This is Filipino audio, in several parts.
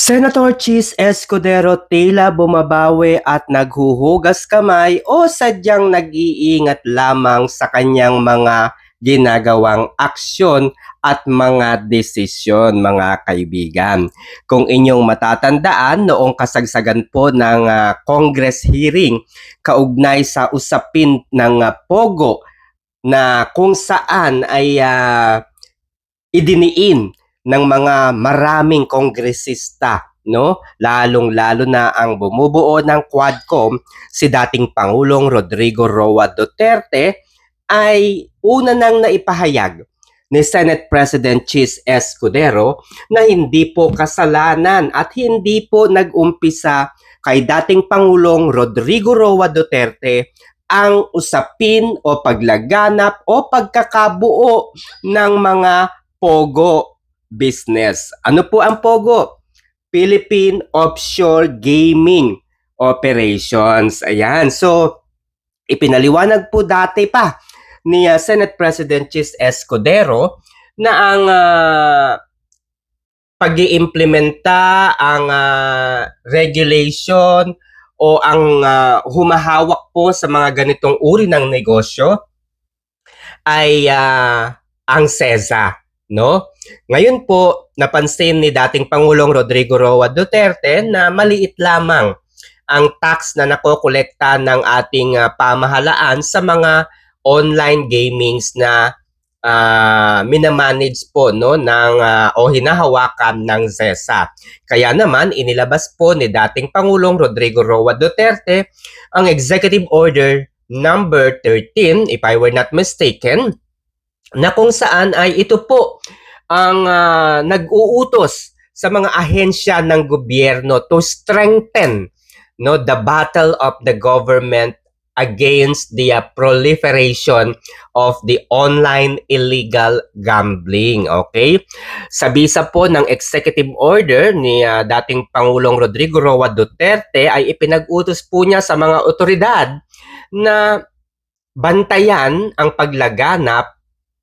Senator Chis Escudero tila bumabawi at naghuhugas kamay o sadyang nag-iingat lamang sa kanyang mga ginagawang aksyon at mga desisyon mga kaibigan. Kung inyong matatandaan noong kasagsagan po ng ah, Congress hearing kaugnay sa usapin ng ah, Pogo na kung saan ay ah, idiniin ng mga maraming kongresista no? Lalong-lalo na ang bumubuo ng Quadcom si dating Pangulong Rodrigo Roa Duterte ay una nang naipahayag ni Senate President Chis Escudero na hindi po kasalanan at hindi po nag-umpisa kay dating Pangulong Rodrigo Roa Duterte ang usapin o paglaganap o pagkakabuo ng mga pogo business. Ano po ang POGO? Philippine Offshore Gaming Operations. Ayan. So, ipinaliwanag po dati pa ni uh, Senate President Chis Escudero na ang uh, pag-iimplementa, ang uh, regulation o ang uh, humahawak po sa mga ganitong uri ng negosyo ay uh, ang CESA no? Ngayon po, napansin ni dating Pangulong Rodrigo Roa Duterte na maliit lamang ang tax na nakokolekta ng ating uh, pamahalaan sa mga online gamings na uh, minamanage po no ng uh, o hinahawakan ng ZESA. Kaya naman inilabas po ni dating Pangulong Rodrigo Roa Duterte ang Executive Order number 13 if I were not mistaken na kung saan ay ito po ang uh, nag-uutos sa mga ahensya ng gobyerno to strengthen no the battle of the government against the uh, proliferation of the online illegal gambling okay? Sa bisa po ng executive order ni uh, dating pangulong Rodrigo Roa Duterte ay ipinag-utos po niya sa mga otoridad na bantayan ang paglaganap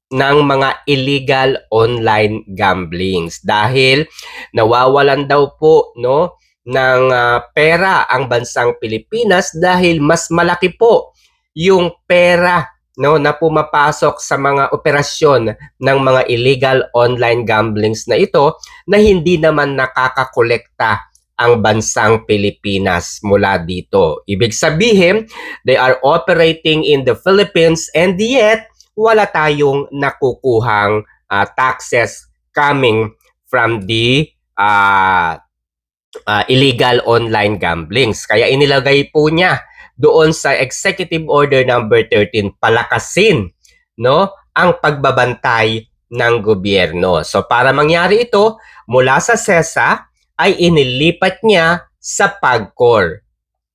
ng mga illegal online gamblings dahil nawawalan daw po no ng uh, pera ang bansang Pilipinas dahil mas malaki po yung pera no na pumapasok sa mga operasyon ng mga illegal online gamblings na ito na hindi naman nakakakolekta ang bansang Pilipinas mula dito. Ibig sabihin, they are operating in the Philippines and yet wala tayong nakukuhang uh, taxes coming from the uh, uh, illegal online gamblings. Kaya inilagay po niya doon sa Executive Order number 13 palakasin no ang pagbabantay ng gobyerno. So para mangyari ito, mula sa SESA ay inilipat niya sa PAGCOR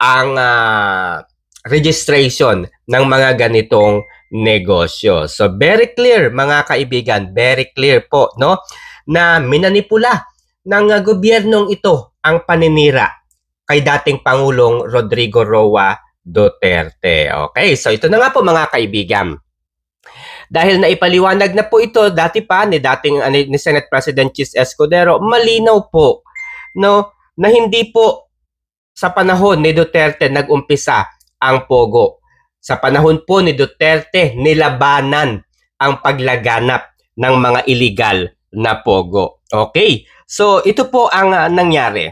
ang uh, registration ng mga ganitong negosyo. So very clear mga kaibigan, very clear po no na minanipula ng uh, gobyernong ito ang paninira kay dating Pangulong Rodrigo Roa Duterte. Okay, so ito na nga po mga kaibigan. Dahil naipaliwanag na po ito dati pa ni dating uh, ni Senate President Chis Escudero, malinaw po no na hindi po sa panahon ni Duterte nag-umpisa ang pogo sa panahon po ni Duterte, nilabanan ang paglaganap ng mga illegal na pogo. Okay, so ito po ang uh, nangyari.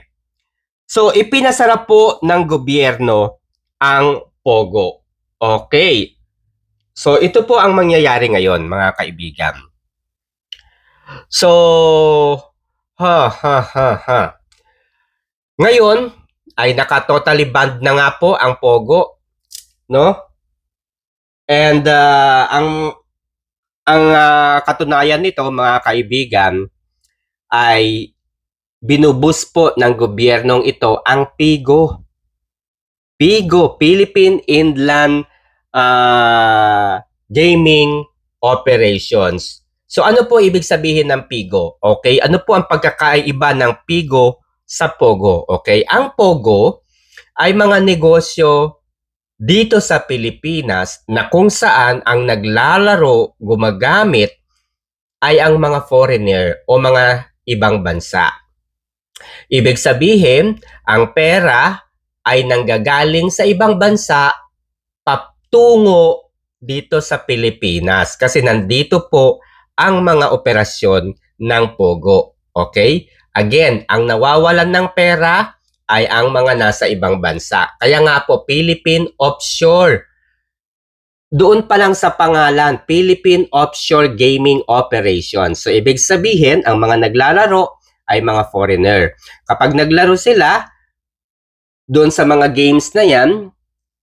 So ipinasara po ng gobyerno ang pogo. Okay, so ito po ang mangyayari ngayon mga kaibigan. So, ha ha ha ha. Ngayon ay naka-totally banned na nga po ang pogo, no? And uh, ang ang uh, katunayan nito mga kaibigan ay binubus po ng gobyernong ito ang PIGO. PIGO, Philippine Inland uh, Gaming Operations. So ano po ibig sabihin ng PIGO? Okay, ano po ang pagkakaiba ng PIGO sa POGO? Okay, ang POGO ay mga negosyo dito sa Pilipinas na kung saan ang naglalaro gumagamit ay ang mga foreigner o mga ibang bansa. Ibig sabihin, ang pera ay nanggagaling sa ibang bansa patungo dito sa Pilipinas kasi nandito po ang mga operasyon ng Pogo. Okay? Again, ang nawawalan ng pera ay ang mga nasa ibang bansa. Kaya nga po, Philippine Offshore. Doon pa lang sa pangalan, Philippine Offshore Gaming Operation. So, ibig sabihin, ang mga naglalaro ay mga foreigner. Kapag naglaro sila, doon sa mga games na yan,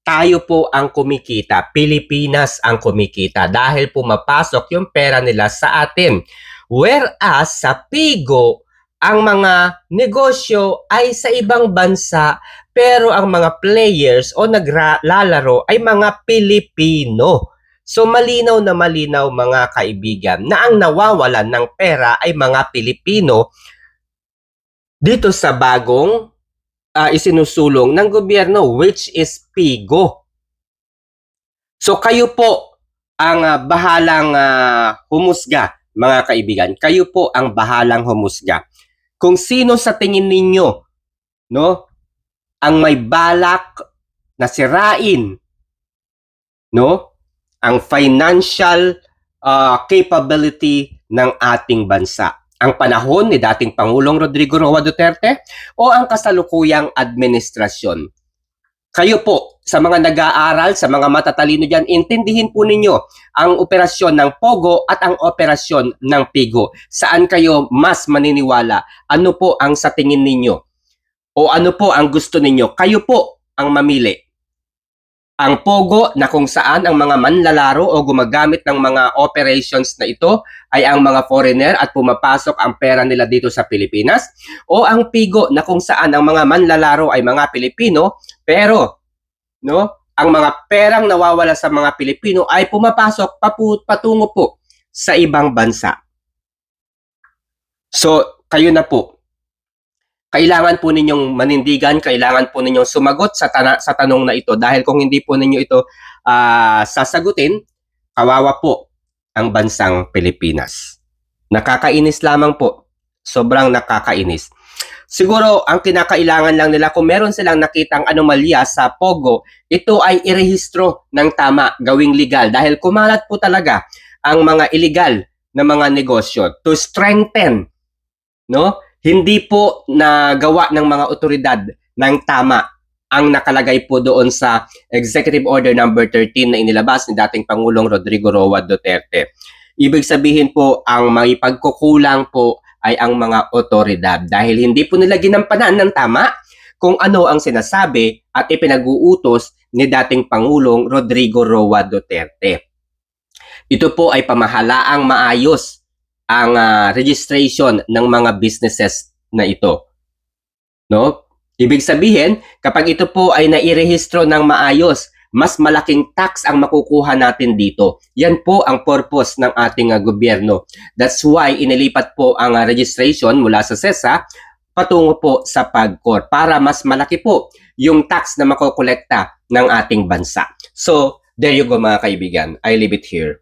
tayo po ang kumikita. Pilipinas ang kumikita dahil pumapasok yung pera nila sa atin. Whereas sa Pigo, ang mga negosyo ay sa ibang bansa pero ang mga players o naglalaro ay mga Pilipino. So malinaw na malinaw mga kaibigan na ang nawawalan ng pera ay mga Pilipino dito sa bagong ah, isinusulong ng gobyerno which is Pigo. So kayo po ang ah, bahalang ah, humusga mga kaibigan. Kayo po ang bahalang humusga. Kung sino sa tingin ninyo no ang may balak na sirain no ang financial ah, capability ng ating bansa. Ang panahon ni dating Pangulong Rodrigo Roa Duterte o ang kasalukuyang administrasyon. Kayo po, sa mga nag-aaral, sa mga matatalino dyan, intindihin po ninyo ang operasyon ng Pogo at ang operasyon ng Pigo. Saan kayo mas maniniwala? Ano po ang sa tingin ninyo? O ano po ang gusto ninyo? Kayo po ang mamili. Ang Pogo na kung saan ang mga manlalaro o gumagamit ng mga operations na ito ay ang mga foreigner at pumapasok ang pera nila dito sa Pilipinas o ang Pigo na kung saan ang mga manlalaro ay mga Pilipino pero no ang mga perang nawawala sa mga Pilipino ay pumapasok papu- patungo po sa ibang bansa. So, kayo na po. Kailangan po ninyong manindigan, kailangan po ninyong sumagot sa, tana- sa tanong na ito dahil kung hindi po ninyo ito ah, sasagutin, kawawa po ang bansang Pilipinas. Nakakainis lamang po. Sobrang nakakainis. Siguro ang kinakailangan lang nila kung meron silang nakitang anomalya sa Pogo, ito ay irehistro ng tama, gawing legal dahil kumalat po talaga ang mga illegal na mga negosyo to strengthen no? Hindi po nagawa ng mga otoridad ng tama ang nakalagay po doon sa Executive Order number 13 na inilabas ni dating Pangulong Rodrigo Roa Duterte. Ibig sabihin po ang may pagkukulang po ay ang mga otoridad dahil hindi po nila ginampanan ng tama kung ano ang sinasabi at ipinag-uutos ni dating Pangulong Rodrigo Roa Duterte. Ito po ay pamahalaang maayos ang ah, registration ng mga businesses na ito. No? Ibig sabihin, kapag ito po ay nairehistro ng maayos, mas malaking tax ang makukuha natin dito. Yan po ang purpose ng ating ah, gobyerno. That's why inilipat po ang ah, registration mula sa SESA patungo po sa PAGCOR para mas malaki po yung tax na makokolekta ng ating bansa. So, there you go mga kaibigan. I leave it here.